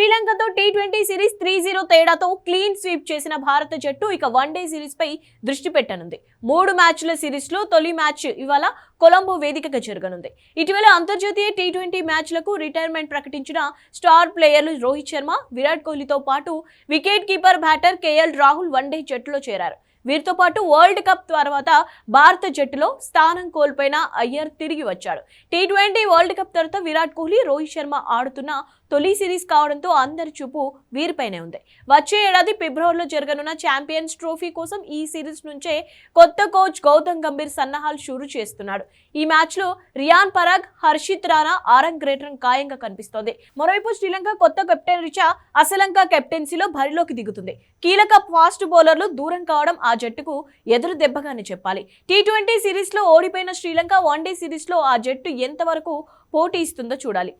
శ్రీలంకతో T twenty series three zero తేడాతో clean sweep చేసిన భారత జట్టు ఇక వన్ డే సిరీస్ పై దృష్టి పెట్టనుంది. మూడు మ్యాచ్ల సిరీస్లో తొలి మ్యాచ్ ఇవాళ కొలంబో వేదికగా జరగనుంది. ఇటీవల అంతర్జాతీయ టీ ట్వంటీ మ్యాచ్లకు రిటైర్మెంట్ ప్రకటించిన స్టార్ ప్లేయర్లు రోహిత్ శర్మ విరాట్ కోహ్లీతో పాటు wicket keeper batter KL Rahul one day జట్టులో చేరారు. వీరితో పాటు వరల్డ్ కప్ తర్వాత భారత జట్టులో స్థానం కోల్పోయిన అయ్యర్ తిరిగి వచ్చాడు. టీ ట్వంటీ వరల్డ్ కప్ తర్వాత విరాట్ కోహ్లీ రోహిత్ శర్మ ఆడుతున్న తొలి సిరీస్ కావడంతో అందరి చూపు వీరిపైనే ఉంది. వచ్చే ఏడాది ఫిబ్రవరిలో జరగనున్న ఛాంపియన్స్ ట్రోఫీ కోసం ఈ సిరీస్ నుంచే కొత్త కోచ్ గౌతమ్ గంభీర్ సన్నాహాలు షురు చేస్తున్నాడు. ఈ మ్యాచ్లో రియాన్ పరాగ్ హర్షిత్ రాణా గ్రేటర్ ఖాయంగా కనిపిస్తోంది. మరోవైపు శ్రీలంక కొత్త కెప్టెన్ రిచా అసలంక కెప్టెన్సీలో బరిలోకి దిగుతుంది. కీలక ఫాస్ట్ బౌలర్లు దూరం కావడం ఆ జట్టుకు ఎదురు దెబ్బగానే చెప్పాలి. టీ ట్వంటీ సిరీస్లో ఓడిపోయిన శ్రీలంక వన్డే సిరీస్లో ఆ జట్టు ఎంతవరకు పోటీ ఇస్తుందో చూడాలి.